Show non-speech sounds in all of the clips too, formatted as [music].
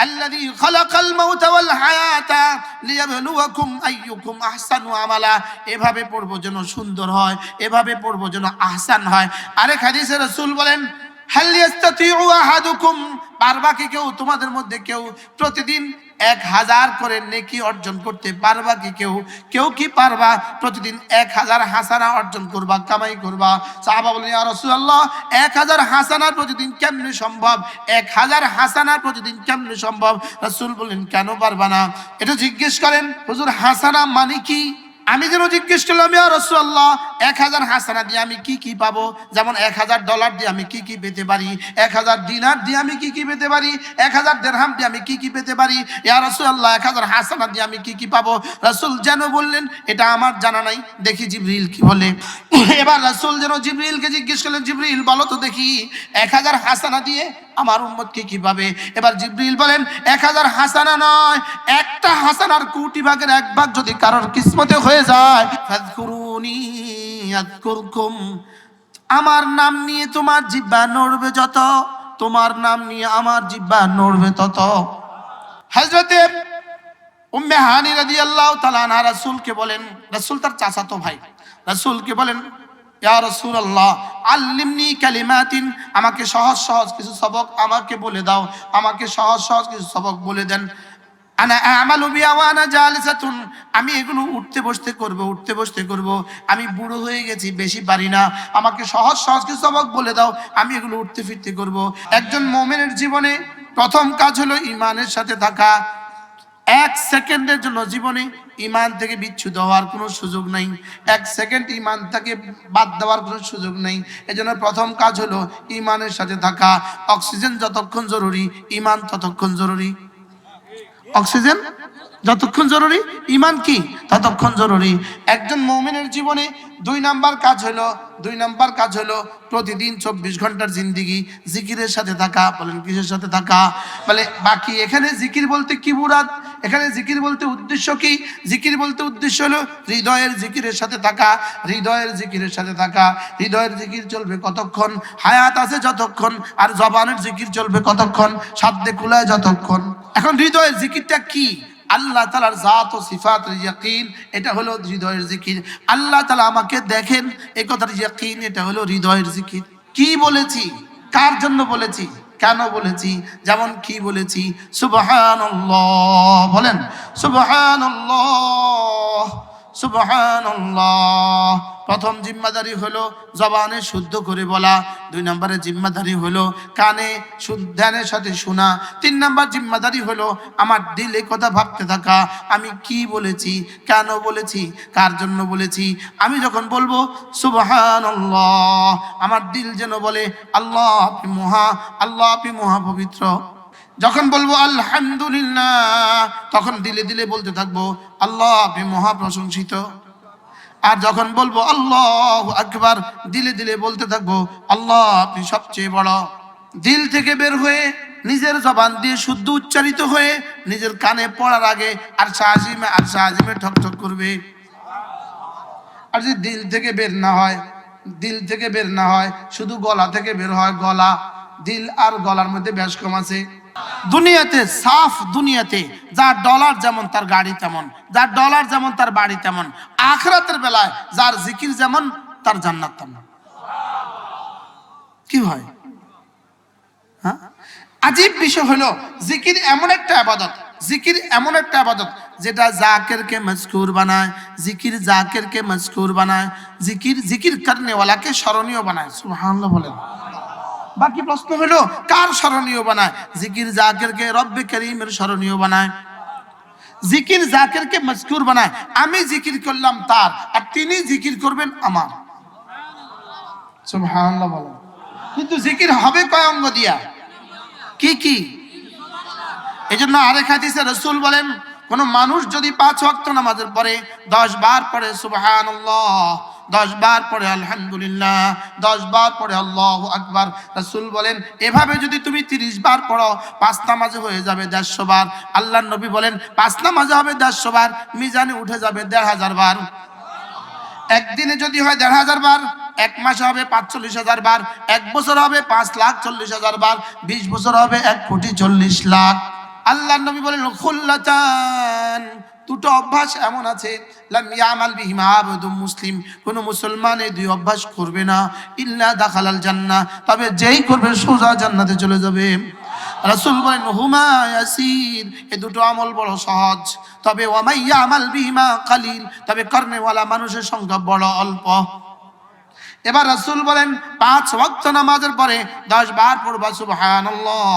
الذي خلق الموت والحياة ليبلوكم أيكم أحسن عملا এভাবে পড়বো যেন সুন্দর হয় এভাবে পড়বো যেন আহসান হয় আরেক হাদিসে রাসূল বলেন হাল ইয়াস্তাতিউ আহাদুকুম পারবা কি কেউ তোমাদের মধ্যে কেউ প্রতিদিন এক হাজার করে নেকি অর্জন করতে পারবা কি কেউ? কেউ কি পারবা? প্রতিদিন এক হাজার হাসানা অর্জন করবা, কামাই করবা। সাহাবা বলেন ইয়া রাসূলুল্লাহ, এক হাজার হাসানা প্রতিদিন কেমন সম্ভব? এক হাজার হাসানা প্রতিদিন কেমন সম্ভব? রসুল বলেন কেন পারবা না? এটা জিজ্ঞেস করেন, হুজুর, হাসানা মানে কি? আমি যেন জিজ্ঞেস করলাম, ইয়া রাসূলুল্লাহ, এক হাজার হাসানা দিয়ে আমি কি কি পাবো? যেমন এক হাজার ডলার দিয়ে আমি কি কি পেতে পারি? এক হাজার দিনার দিয়ে আমি কি কি পেতে পারি? এক হাজার দেড়হাম দিয়ে আমি কি কি পেতে পারি? ইয়া রাসূলুল্লাহ, এক হাজার হাসানা দিয়ে আমি কি কি পাবো? রাসূল যেন বললেন, এটা আমার জানা নাই। দেখি জিবরিল কি বলে। এবার রাসূল যেন জিবরিলকে জিজ্ঞেস করলেন, জিবরিল, বলো তো দেখি, এক হাজার হাসানা দিয়ে আমার উম্মত কি কি পাবে? এবার জিবরিল বলেন, এক হাজার হাসানা নয়, একটা হাসানার কোটি ভাগের এক ভাগ যদি কারোর কিসমতে হয়ে যায়। আমার নাম নিয়ে তোমার জিব্বা নড়বে যত, তোমার নাম নিয়ে আমার জিব্বা নড়বে তত। হযরতে উম্মে হানি রাদিয়াল্লাহু তাআলা আনহা রাসূলকে বলেন, রাসূল তার চাচাতো ভাই, রাসূলকে বলেন, ইয়া রাসূলুল্লাহ, আল্লিমনি কালিমাতিন, আমাকে সহজ সহজ কিছু সবক আমাকে বলে দাও, আমাকে সহজ সহজ কিছু সবক বলে দেন। আমি এগুলো উঠতে বসতে করব, উঠতে বসতে করব। আমি বুড়ো হয়ে গেছি, বেশি পারি না। আমাকে সহজ সহজ কিছু সবক বলে দাও, আমি এগুলো উঠতে ফিরতে করব। একজন মোমেনের জীবনে প্রথম কাজ হলো ইমানের সাথে থাকা। এক সেকেন্ডের জন্য জীবনে ইমান থেকে বিচ্ছুত হওয়ার কোনো সুযোগ নাই। এক সেকেন্ড ইমান থেকে বাদ দেওয়ার কোনো সুযোগ নেই। এজন্য প্রথম কাজ হলো ইমানের সাথে থাকা। অক্সিজেন যতক্ষণ জরুরি, ইমান ততক্ষণ জরুরি। অক্সিজেন? যতক্ষণ জরুরি? ইমান কি? ততক্ষণ জরুরি। একজন মৌমিনের জীবনে দুই নাম্বার কাজ হলো, দুই নাম্বার কাজ হলো প্রতিদিন চব্বিশ ঘণ্টার জিন্দিগি, জিকিরের সাথে থাকা, বলেন কিসের সাথে থাকা? বলে বাকি এখানে জিকির বলতে কি মুরাদ এখানে জিকির বলতে উদ্দেশ্য কি? জিকির বলতে উদ্দেশ্য হলো হৃদয়ের জিকিরের সাথে থাকা, হৃদয়ের জিকিরের সাথে থাকা। হৃদয়ের জিকির চলবে কতক্ষণ? হায়াত আছে যতক্ষণ, আর জবানের জিকির চলবে কতক্ষণ? সাধ্যে কুলায় যতক্ষণ। এখন হৃদয়ের জিকিরটা কি? আল্লাহ তালার জাত ও সিফাত এটা হলো হৃদয়ের জিকির। আল্লাহ তালা আমাকে দেখেন, এ কথার ইয়াকিন, এটা হলো হৃদয়ের জিকির। কি বলেছি? কার জন্য বলেছি? কেন বলেছি? যেমন কি বলেছি? সুবহানাল্লাহ। বলেন সুবহানাল্লাহ। প্রথম জিম্মাদারি হলো জবানে শুদ্ধ করে বলা, দুই নম্বরে জিম্মাদারি হলো কানে ধ্যানের সাথে শোনা, তিন নম্বর জিম্মাদারি হলো আমার দিলে কথা ভাবতে থাকা, আমি কি বলেছি, কেন বলেছি, কার জন্য বলেছি, আমি যখন বলব সুবহানাল্লাহ, আমার দিল যেন বলে, আল্লাহ মহা আল্লাহ মহা পবিত্র যখন বলব আলহামদুলিল্লাহ, তখন দিলে দিলে বলতে থাকব, আল্লাহ আপনি মহা প্রশংসিত। আর যখন বলব আল্লাহ আকবার, দিলে দিলে বলতে থাকব, আল্লাহ আপনি সবচেয়ে বড়। দিল থেকে বের হয়ে নিজের জবান দিয়ে শুদ্ধ উচ্চারিত হয়ে নিজের কানে পড়ার আগে আর শাহিমে আর শাহিমে ঠক ঠক করবে। আর যদি দিল থেকে বের না হয়, দিল থেকে বের না হয়, শুধু গলা থেকে বের হয় গলা। দিল আর গলার মধ্যে বেশ কম আছে। দুনিয়াতে, সাফ দুনিয়াতে, যার ডলার যেমন তার গাড়ি তেমন, যার ডলার যেমন তার বাড়ি তেমন, আখরাতের বেলায় যার জিকির যেমন তার জান্নাত তেমন। কি হয় হ্যাঁ? আজীব বিষয় হলো, জিকির এমন একটা আবাদত, জিকির এমন একটা আবাদত, যেটা জাকেরকে মজকুর বানায়, জিকির জাকেরকে মজকুর বানায়, জিকির জিকির করনেওয়ালাকে স্মরণীয় বানায়। সুবহানাল্লাহ বলেন। বাকি প্রশ্ন হলো, কার স্মরণীয় বানায়? জিকির জাকেরকে রব্বে করিমের স্মরণীয় বানায়। জিকির জাকেরকে মজকুর বানায়। আমি জিকির করলাম তার, আর তিনি জিকির করবেন আমার। কিন্তু জিকির হবে কয় অঙ্গ দিয়া? কি কি? এই জন্য আরেক হাদিসে রসুল বলেন, কোন মানুষ যদি পাঁচ ওয়াক্ত নামাজের পরে দশ বার পরে সুবহানাল্লাহ দশ বার পরে আলহামদুলিল্লাহ, দশ বার পরে আল্লাহ আকবার। রসুল বলেন, এভাবে যদি তুমি তিরিশ বার পড়ো, পাঁচ মাঝে হয়ে যাবে দেড়শো বার। আল্লাহ নবী বলেন, পাঁচ মাঝে হবে দেড়শো বার, মিজানে উঠে যাবে দেড় হাজার বার। একদিনে যদি হয় দেড় হাজার বার, এক মাসে হবে পাঁচচল্লিশ হাজার বার, এক বছর হবে পাঁচ লাখ চল্লিশ হাজার বার, বিশ বছর হবে এক কোটি চল্লিশ লাখ। আল্লাহ নবী বলেন, খুল্লাতান। দুটো অভ্যাস এমন আছে, লাম আবদুম মুসলিম, কোন মুসলমান এই দুই অভ্যাস করবে না, ইল্লা দাখালাল জান্না তবে যেই করবে সোজা জান্নাতে চলে যাবে। রাসুল বলেন, হুমা ইয়াসির, এ দুটো আমল বড় সহজ, তবে ওয়ামাইয়া আমাল বিহিমা কালিল, তবে কর্মেওয়ালা মানুষের সংখ্যা বড় অল্প। এবার রাসুল বলেন, পাঁচ ওয়াক্ত নামাজের পরে দশ বার পড়বা, সুবহানাল্লাহ,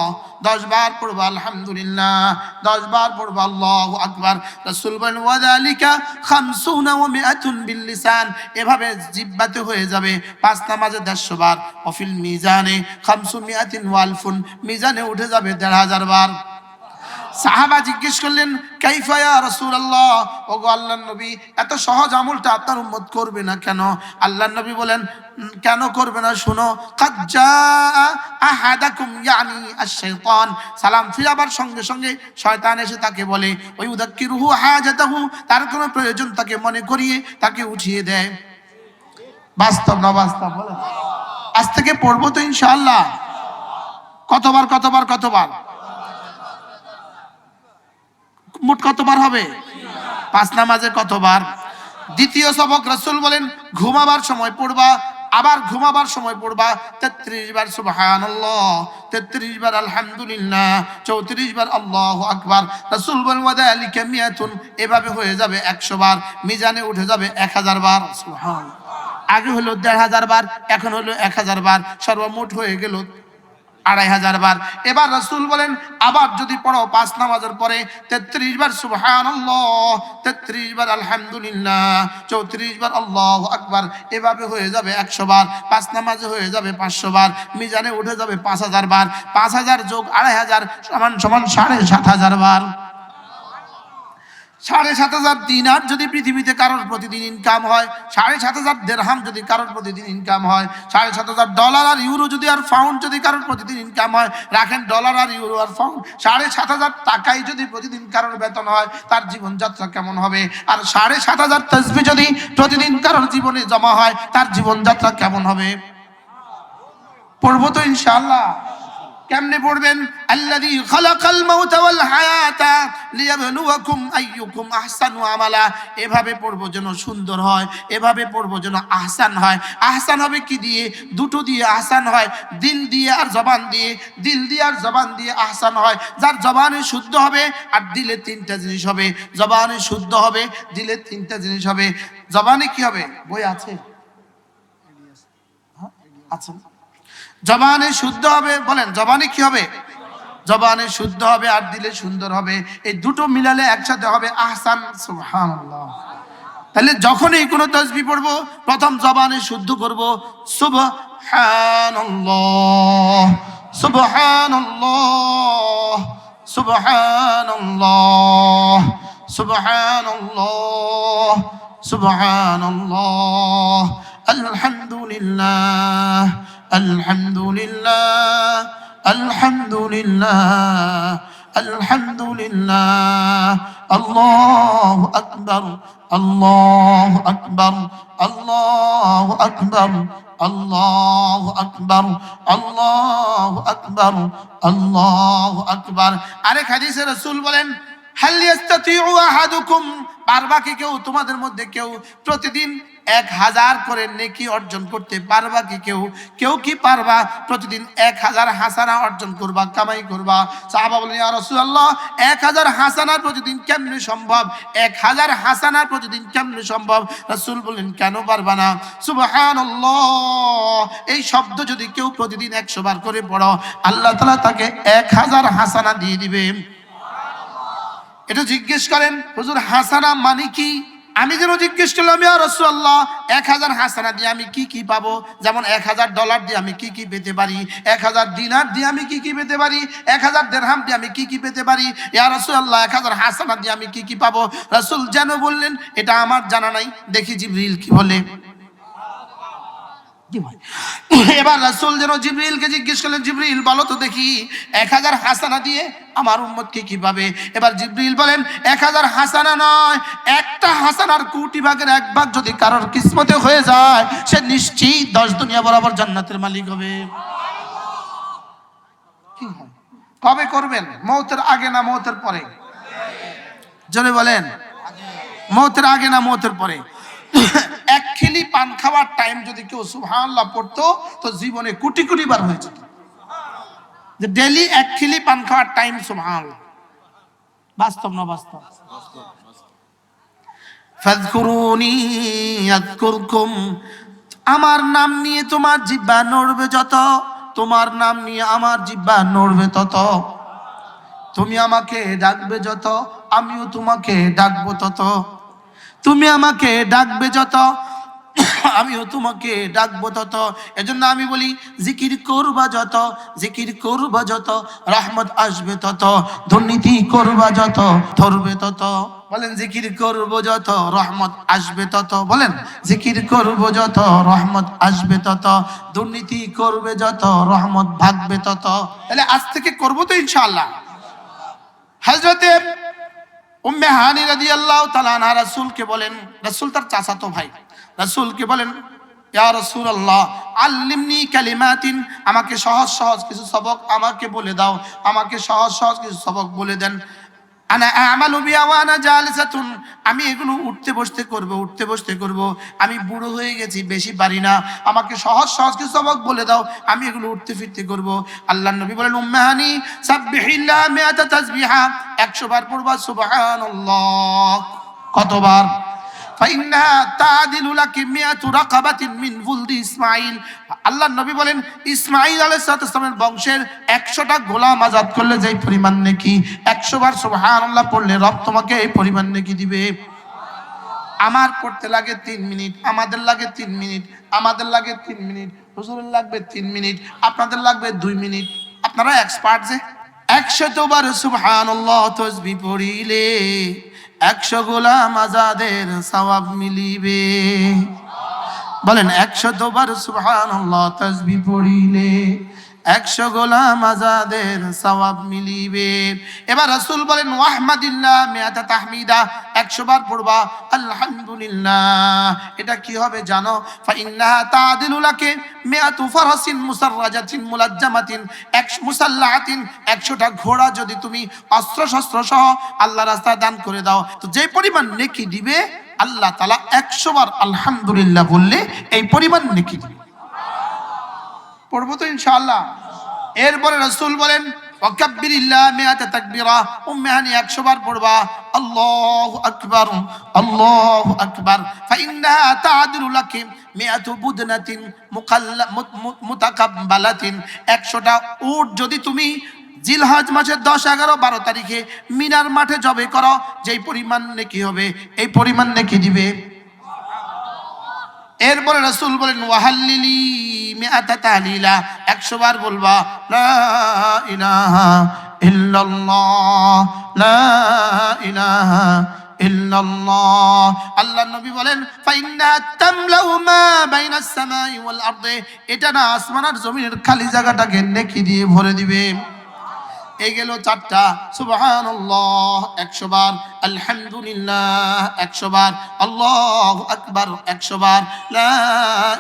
দশ বার পড়বা, আলহামদুলিল্লাহ, দশ বার পড়বা, আল্লাহু আকবার। রাসুল বলেন ওয়াযালিকা খামসুনা ওয়া মিআতুন বিল লিসান এভাবে জিব্বাতে হয়ে যাবে পাঁচ নামাজে দেড়শো বার। অফিল মিজানে খামসু মিআতিন ওয়ালফুন মিজানে উঠে যাবে দেড় হাজার বার। সাহাবা জিজ্ঞেস করলেন কাইফায়া রাসূলুল্লাহ? ওগো আল্লাহর নবী, এত সহজ আমলটা আপনার উম্মত করবে না কেন? আল্লাহর নবী বলেন কেন করবে না? শুনো সালাম ফিরাবার সঙ্গে সঙ্গে শয়তান এসে তাকে বলে, ওই উদাক্কিরুহু হাজাতাহু, তার কোনো প্রয়োজন তাকে মনে করিয়ে তাকে উঠিয়ে দেয়। বাস্তব না বাস্তব, বলেন। আজ থেকে পড়ব তো ইনশাআল্লাহ। কতবার কতবার কতবার? মোট কতবার হবে? পাঁচ নামাজে কতবার? দ্বিতীয় সবক রসুল বলেন, ঘুমাবার সময় পড়বা, আবার ঘুমাবার সময় পড়বা, তেত্রিশ বার সুবহানাল্লাহ, তেত্রিশ বার আলহামদুলিল্লাহ, চৌত্রিশ বার আল্লাহ আকবার। রসুল বলেন এভাবে হয়ে যাবে একশো বার, মিজানে উঠে যাবে এক হাজার বার। সুবহান আগে হলো দেড় হাজার বার, এখন হলো এক হাজার বার। সর্বমোট হয়ে গেল আড়াই হাজার বার। এবার রসুল বলেন, আবার যদি পড়ো পাঁচ নামাজের পরে, তেত্রিশ বার সুবহান তেত্রিশ বার আলহামদুলিল্লাহ, চৌত্রিশ বার আল্লাহ আকবার, এভাবে হয়ে যাবে একশো বার। পাঁচ নামাজে হয়ে যাবে পাঁচশো বার। মিজানে উঠে যাবে পাঁচ হাজার বার। পাঁচ হাজার যোগ আড়াই হাজার সমান সমান সাড়ে সাত হাজার বার। সাড়ে সাত হাজার দিনার যদি পৃথিবীতে কারোর প্রতিদিন ইনকাম হয়, সাড়ে সাত হাজার দেড়হাম যদি কারোর প্রতিদিন ইনকাম হয়, সাড়ে সাত হাজার ডলার আর ইউরো যদি আর পাউন্ড যদি কারোর প্রতিদিন ইনকাম হয়, রাখেন ডলার আর ইউরো আর পাউন্ড সাড়ে সাত হাজার টাকাই যদি প্রতিদিন কারোর বেতন হয়, তার জীবনযাত্রা কেমন হবে? আর সাড়ে সাত হাজার তসবি যদি প্রতিদিন কারোর জীবনে জমা হয়, তার জীবনযাত্রা কেমন হবে? পড়ব তো ইনশাআল্লাহ। কেমনে পড়বেন? আল্লাযী খালাকাল মাউতা ওয়াল হায়াতা লিয়াবলুয়াকুম আইয়ুকুম আহসানু আমালা। এভাবে পড়ব যেন সুন্দর হয়, এভাবে পড়ব যেন আহসান হয়। আহসান হবে কি দিয়ে? দুটো দিয়ে আহসান হয়, দিল দিয়ে আর জবান দিয়ে। দিল দিয়ে আর জবান দিয়ে আহসান হয়। যার জবানে শুদ্ধ হবে আর দিলে তিনটা জিনিস হবে। জবানে শুদ্ধ হবে, দিলে তিনটা জিনিস হবে। জবানে কি হবে? বই আছে? হ্যাঁ? জবানে শুদ্ধ হবে, বলেন, জবানে কি হবে? জবানে শুদ্ধ হবে, আর দিলে সুন্দর হবে। এই দুটো মিলালে একসাথে হবে, আহসান, সুবহানাল্লাহ। তাহলে যখনই কোনো তসবি পড়ব, প্রথম জবানে শুদ্ধ করব, সুবহানাল্লাহ সুবহানাল্লাহ সুবহানাল্লাহ সুবহানাল্লাহ সুবহানাল্লাহ, আলহামদুলিল্লাহ আলহামদুলিল্লাহ আলহামদুলিল্লাহ আলহামদুলিল্লাহ, আল্লাহ আকবর আল্লাহ আকবর আল্লাহ আকবর আল্লাহ আকবর আল্লাহ আকবর আল্লাহ আকবর। আরেক হাদিসে রসুল বলেন, হাল ইয়াস্তাতিউ আহাদুকুম? পারবা কি কেউ তোমাদের মধ্যে কেউ প্রতিদিন এক হাজার করে নেকি অর্জন করতে পারবা কি কেউ? কেউ কি পারবা? প্রতিদিন এক হাজার হাসানা অর্জন করবা, কামাই করবা। সাহাবা বলেন রাসূলুল্লাহ, এক হাজার হাসানা প্রতিদিন কেমনে সম্ভব? এক হাজার হাসানা প্রতিদিন কেমনে সম্ভব? রাসূল বলেন কেন পারবা না? সুবহানাল্লাহ, এই শব্দ যদি কেউ প্রতিদিন একশো বার করে পড়ো, আল্লাহ তাআলা তাকে এক হাজার হাসানা দিয়ে দিবে। এটা জিজ্ঞেস করেন, হুজুর, হাসানা মানে কি? আমি যেন জিজ্ঞেস করলাম রাসূলুল্লাহ, এক হাজার হাসানা দিয়ে আমি কি কি পাবো? যেমন এক হাজার ডলার দিয়ে আমি কি কি পেতে পারি? এক হাজার ডিনার দিয়ে আমি কি কি পেতে পারি? এক হাজার দেড়হাম দিয়ে আমি কি কি পেতে পারি? ইয়া রসুল্লাহ এক হাজার হাসানা দিয়ে আমি কি কি পাবো? রসুল যেন বললেন, এটা আমার জানা নাই। দেখি জিবরিল কি বলে? এবার রাসূল যেন জিবরিলকে জিজ্ঞেস করলেন, জিবরিল, বলো তো দেখি, এক হাজার হাসানা দিয়ে আমার উম্মতকে কি পাবে এবার জিবরিল বলেন, এক হাজার হাসানা নয়, একটা হাসানার কোটি ভাগের এক ভাগ যদি কারোর কিসমতে হয়ে যায়, সে নিশ্চিত দশ দুনিয়া বরাবর জান্নাতের মালিক হবে। কি? কবে করবেন? মৌতের আগে না মৌতের পরে? জোরে বলেন। মৌতের আগে না মৌতের পরে? [coughs] এক খেলি পান খাওয়ার টাইম যদি কেউ সুবহানাল্লাহ পড়তো, তো জীবনে কোটি কোটি বার হয়েছে যে ডেলি এক খিলি পান খাওয়ার টাইম সুবহানাল্লাহ। বাস্তব না বাস্তব? আমার নাম নিয়ে তোমার জিব্বা নড়বে যত, তোমার নাম নিয়ে আমার জিব্বা নড়বে তত। তুমি আমাকে ডাকবে যত, আমিও তোমাকে ডাকবো তত। তুমি আমাকে ডাকবে যত, আমিও তোমাকে ডাকবো তত। এজন্য আমি বলি, জিকির করবা যত, জিকির করবা যত, রহমত আসবে তত, দুর্নীতি করবা যত, ধরবে তত। বলেন, জিকির করব যত, রহমত আসবে তত। বলেন, জিকির করব যত, রহমত আসবে তত, দুর্নীতি করবে যত, রহমত ভাগবে তত। তাহলে আজ থেকে করব তো ইনশাআল্লাহ। হজরতে উম্মে হানি আল্লাহ তালানা রাসূলকে বলেন, রাসুল তার চাচাতো ভাই, রাসূলকে বলেন, ইয়া রাসূলুল্লাহ, আল্লিমনি কালিমাতিন, আমাকে সহজ সহজ কিছু সবক আমাকে বলে দাও, আমাকে সহজ সহজ কিছু সবক বলে দেন। আমি এগুলো উঠতে বসতে করব, উঠতে বসতে করব। আমি বুড়ো হয়ে গেছি, বেশি পারি না। আমাকে সহজ সহজ কিছু সবক বলে দাও, আমি এগুলো উঠতে ফিরতে করব। আল্লাহ নবী বলেন, উম্মাহানি, সাব্বিহিল্লাহ মিয়াতা তাসবিহা। 100 বার পড়বা, সুবহানাল্লাহ। কতবার? আল্লাহ নবী বলেন, ইসমাইল আলাইসালামের বংশের একশোটা গোলাম আজাদ করলে পরিমাণ একশো বার সোহান আল্লাহ পড়লে রব তোমাকে এই পরিমাণ দিবে। আমার করতে লাগে তিন মিনিট, আমাদের লাগে তিন মিনিট, আমাদের লাগে তিন মিনিট, হুজুরের লাগবে তিন মিনিট, আপনাদের লাগবে দুই মিনিট। আপনারা এক্সপার্ট যে, একশতবার সুবহানাল্লাহ তসবি পড়িলে একশো গোলাম আজাদের সওয়াব মিলিবে। বলেন একশো দোবার সুবহানাল্লাহ তসবি পড়িলে একশো গোলাম আজাদের সওয়াব মিলিবে। এবার রাসূল বলেন, ওয়াহমাদিল্লাহ মিয়াতা তাহমিদা, একশো বার পড়বা, আলহামদুলিল্লাহ। এটা কি হবে জানো? ফাইন্নাহা তাদিলু লাকে মিয়াতু ফারাসিন মুসাররাজাতিন মুলাজ্জামাতিন, এক মুসাল্লাহাতিন, একশোটা ঘোড়া যদি তুমি অস্ত্র শস্ত্র সহ আল্লাহ রাস্তায় দান করে দাও, তো যে পরিমাণ নেকি দিবে, আল্লাহ তালা একশো বার আলহামদুলিল্লাহ বললে এই পরিমাণ নেকি দিবে। পড়ব তো ইনশাআল্লাহ। এরপরে রসুল বলেন, ওয়াকাব্বিরিল্লাহ মিয়াতা তাকবীরা উম্মে হানি 100 বার পড়বা। আকবার আকবার। 100টা উট যদি তুমি জিলহজ মাসের দশ, এগারো, বারো তারিখে মিনার মাঠে জবে করো, যেই পরিমাণ নেকি হবে, এই পরিমাণ নেকি দিবে। এরপরে রাসূল বলেন, ওয়াহাল্লিলি মিআতা তাহলিলা। 100 বার বলবা আল্লাহ নবী বলেন এটা না আসমান আর জমিনের খালি জায়গাটাকে নেকি দিয়ে ভরে দিবে। এই গেল চারটা। সুবহানাল্লাহ, একশো বার। আলহামদুলিল্লাহ, একশো বার। আল্লাহ আকবার, একশো বার।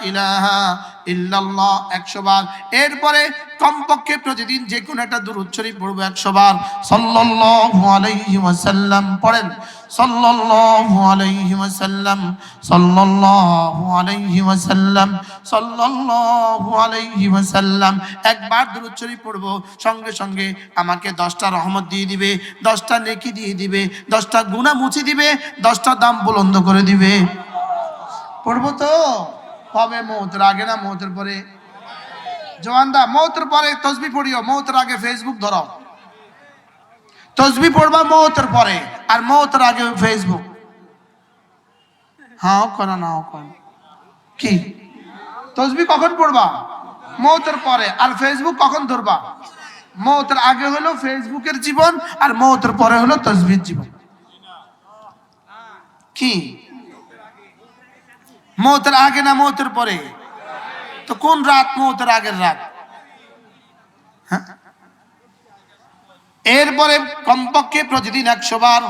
ইলাহা ইল্লাল্লাহ, একশো বার। এরপরে কমপক্ষে প্রতিদিন যে কোনো একটা দূর শরীফ পড়ব একশো বার। সাল্লাল্লাহু আলাইহি ওয়াসাল্লাম পড়েন। সাল্লাল্লাহু আলাইহি ওয়াসাল্লাম, সাল্লাল্লাহু আলাইহি ওয়াসাল্লাম, সাল্লাল্লাহু আলাইহি ওয়াসাল্লাম। একবার দূরত শরীফ পড়ব, সঙ্গে সঙ্গে আমাকে দশটা রহমত দিয়ে দিবে, দশটা নেকি দিয়ে দিবে, দশটা গুণা মুছে দিবে, দশটা দাম বুলন্দ করে দিবে। পড়ব তো? কবে মৌতের আগে না মৌতের পরে? জওয়ানদা মৌতের পরে তসবি পড়িও, মৌতের আগে ফেসবুক ধরাও। তসবি পড়বা মৌতের পরে, আর মৌতের আগে ফেসবুক হ্যাঁ করো না করো। কি? তসবি কখন পড়বা? মৌতের পরে, আর ফেসবুক কখন ধরবা? মৌতের আগে হলো ফেসবুকের জীবন, আর মৌতের পরে হলো তসবির জীবন। কি? মৌতের আগে না মৌতের পরে? তো কোন রাত মৌতের আগের রাত? এরপরে কমপক্ষে প্রতিদিন একশো বার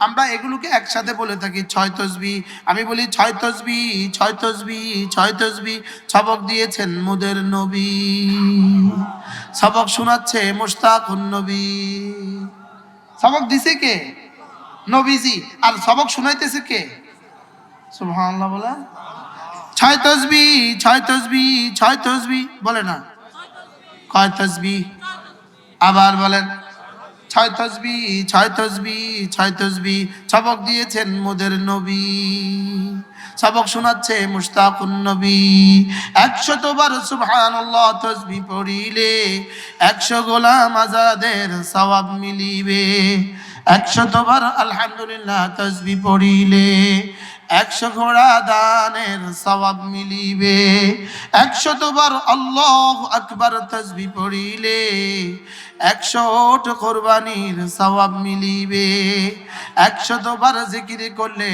আমরা এগুলোকে একসাথে বলে থাকি, ছয় তসবি। আমি বলি, ছয় তসবি ছয় তসবি ছয় তসবি। সবক দিয়েছেন মুদের নবী। সবক শোনাচ্ছে মুশতাকুন নবী। সবক দিছে কে? নবীজি, আর সবক শুনাইতেছে কে? সুবহানাল্লাহ বলে। ছয় তসবি ছয় তসবি ছয় তসবি, বলে না? কয় তসবি? আবার বলেন। ছয় তসবি ছয় তসবি ছয় তসবি, সবক দিয়েছেন মোদের নবী। সবক শোনাচ্ছে মুশতাকুন নবী। একশত বার সুবহানাল্লাহ তসবি পড়িলে একশো গোলাম আজাদের সওয়াব মিলিবে। একশত বার আলহামদুলিল্লাহ তসবি পড়িলে, একশো ঘোড়া দানের সবাব মিলিবে একশতবার আল্লাহ আকবার তসবি পড়িলে একশো ওট কোরবানির সওয়াব মিলিবে। একশত বার জিকির করলে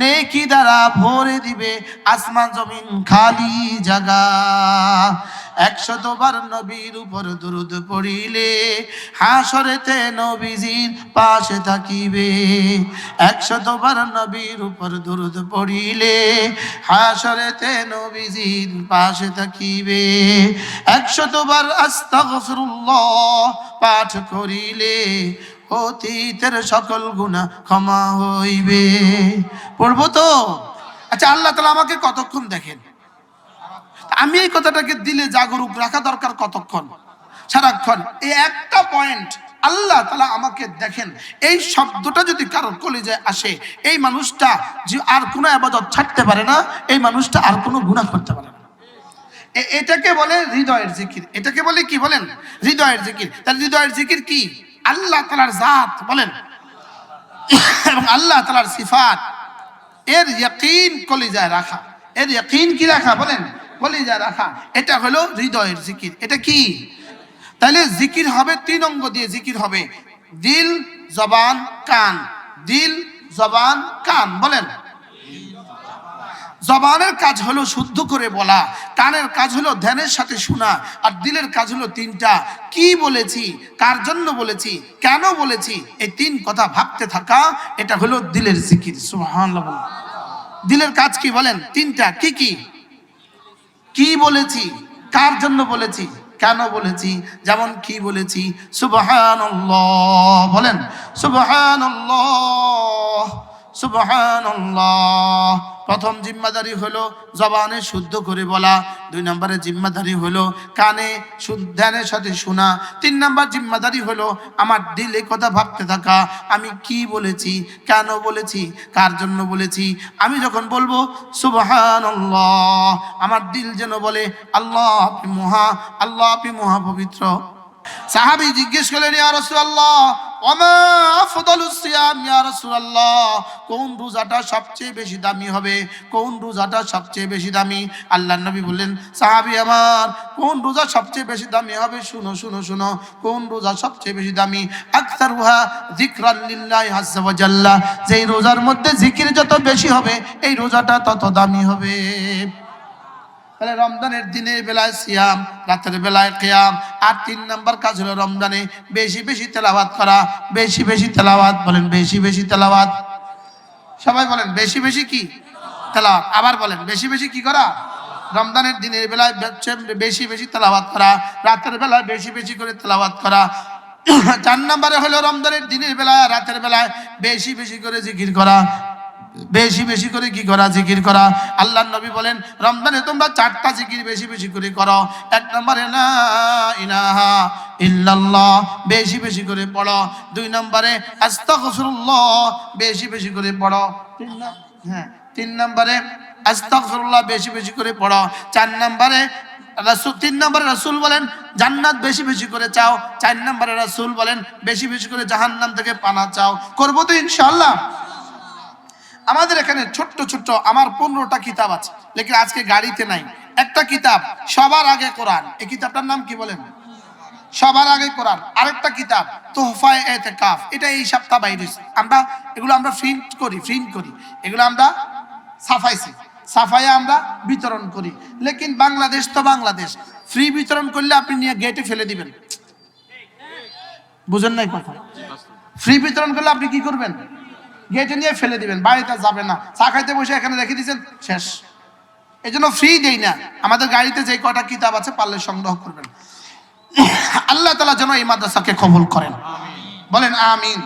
নেকি দ্বারা ভরে দিবে আসমান জমিন খালি জাগা একশত বার নবীর উপর দুরুদ পড়িলে হাসরেতে নবীজির পাশে থাকিবে। একশত বার নবীর উপর দুরুদ পড়িলে হাসরেতে নবীজির পাশে থাকিবে। একশত বার আস্তাগফিরুল্লাহ পাঠ করিলে অতীতের সকল গুনাহ ক্ষমা হইবে। পড়ব তো? আচ্ছা আল্লাহ তালা আমাকে কতক্ষণ দেখেন? আমি এই কথাটাকে দিলে জাগরুক রাখা দরকার কতক্ষণ? সারাক্ষণ। এই একটা পয়েন্ট আল্লাহ তালা আমাকে দেখেন। এই শব্দটা যদি কারোর কলেজে আসে, এই মানুষটা যে আর কোনো আবাদত ছাড়তে পারে না, এই মানুষটা আর কোনো গুণা করতে পারে না। এটাকে বলে হৃদয়ের জিকির। এটাকে বলে কি বলেন? হৃদয়ের জিকির। তাহলে হৃদয়ের জিকির কি? আল্লাহ তালার জাত বলেন। এবং আল্লাহ তালার সিফাত। এর ইয়াকিন কলিজায় রাখা। এর ইয়াকিন কি রাখা বলেন? কলিজায় রাখা। এটা হলো হৃদয়ের জিকির। এটা কি? তাহলে জিকির হবে তিন অঙ্গ দিয়ে জিকির হবে। দিল, জবান, কান। দিল, জবান, কান বলেন। জবানের কাজ হলো শুদ্ধ করে বলা, কানের কাজ হলো ধ্যানের সাথে শোনা, আর দিলের কাজ হলো তিনটা। কি বলেছি, কার জন্য বলেছি, কেন বলেছি, এই তিন কথা ভাবতে থাকা, এটা হলো দিলের জিকির, সুবহানাল্লাহ। দিলের কাজ কি বলেন? তিনটা, কি কি? কি বলেছি, কার জন্য বলেছি, কেন বলেছি, যেমন কি বলেছি, সুবহানাল্লাহ বলেন, সুবহানাল্লাহ। প্রথম জিম্মাদারি হলো জবানে শুদ্ধ করে বলা, দুই নম্বরে জিম্মাদারি হলো কানে ধ্যানের সাথে শোনা, তিন নম্বর জিম্মাদারি হলো আমার দিলে কথা ভাবতে থাকা, আমি কি বলেছি, কেন বলেছি, কার জন্য বলেছি, আমি যখন বলব সুবহানাল্লাহ, আমার দিল যেন বলে, আল্লাহ মহা আল্লাহ মহা পবিত্র সাহাবি জিজ্ঞেস করলেন, ইয়া রাসূলুল্লাহ ওমা আফদালুস সিয়াম, ইয়া রাসূলুল্লাহ, কোন রোজাটা সবচেয়ে বেশি দামি হবে? কোন রোজাটা সবচেয়ে বেশি দামি? আল্লাহর নবী বললেন, সাহাবী আমার, কোন রোজা সবচেয়ে বেশি দামি হবে? শুনো শুনো শুনো, কোন রোজা সবচেয়ে বেশি দামি? আকতারুহা যিকরান লিল্লাহি আযজা ওয়া যেই রোজার মধ্যে জিকির যত বেশি হবে, এই রোজাটা তত দামি হবে। তাহলে রমজানের দিনের বেলায় সিয়াম, রাতের বেলায় কেয়াম। আর তিন নম্বর কাজ হলো রমজানে বেশি বেশি তেলাওয়াত করা, বেশি বেশি তেলাওয়াত বলেন, বেশি বেশি তেলাওয়াত। সবাই বলেন, বেশি বেশি কি? তেলাওয়াত। আবার বলেন, বেশি বেশি কি করা? রমজানের দিনের বেলায় বেশি বেশি তেলাওয়াত করা, রাতের বেলায় বেশি বেশি করে তেলাওয়াত করা। চার নম্বরে হলো রমজানের দিনের বেলায়, রাতের বেলায় বেশি বেশি করে জিকির করা। বেশি বেশি করে কি করা? জিকির করা। আল্লাহ নবী বলেন, রমজানে তোমরা চারটা জিকির বেশি বেশি করে করো। এক নম্বরে ইল্লাল্লাহ, বেশি বেশি করে পড়ো। দুই নম্বরে বেশি বেশি করে পড়ো। তিন হ্যাঁ তিন নম্বরে, আস্তাগফিরুল্লাহ, বেশি বেশি করে পড়ো। চার নম্বরে, রাসুল, তিন নম্বরে রাসুল বলেন, জান্নাত বেশি বেশি করে চাও। চার নম্বরে রাসুল বলেন, বেশি বেশি করে জাহান্নাম থেকে পানা চাও। করব তো ইনশাআল্লাহ। আমাদের এখানে ছোট্ট ছোট্ট আমার পনেরোটা কিতাব আছে, লেকিন আজকে গাড়িতে নাই। একটা কিতাব, সবার আগে কোরআন। এই কিতাবটার নাম কি বলেন? সবার আগে কোরআন। আরেকটা কিতাব, তোহফায় এতেকাফ। এটা এই সপ্তাহ বাইরে আমরা এগুলো আমরা প্রিন্ট করি প্রিন্ট করি। এগুলো আমরা ছাপাইছি সাফাইয়া আমরা বিতরণ করি। লেকিন বাংলাদেশ তো বাংলাদেশ। ফ্রি বিতরণ করলে আপনি নিয়ে গেটে ফেলে দিবেন। বুঝেন নাই কথা? ফ্রি বিতরণ করলে আপনি কি করবেন? গেটে নিয়ে ফেলে দিবেন, বাড়িতে যাবে না। চা খাইতে বসে এখানে রেখে দিয়েছেন, শেষ। এই জন্য ফ্রি দেই না। আমাদের গাড়িতে যে কটা কিতাব আছে, পারলে সংগ্রহ করবেন। আল্লাহ তালা যেন এই মাদ্রাসাকে কবুল করেন। বলেন, আমিন।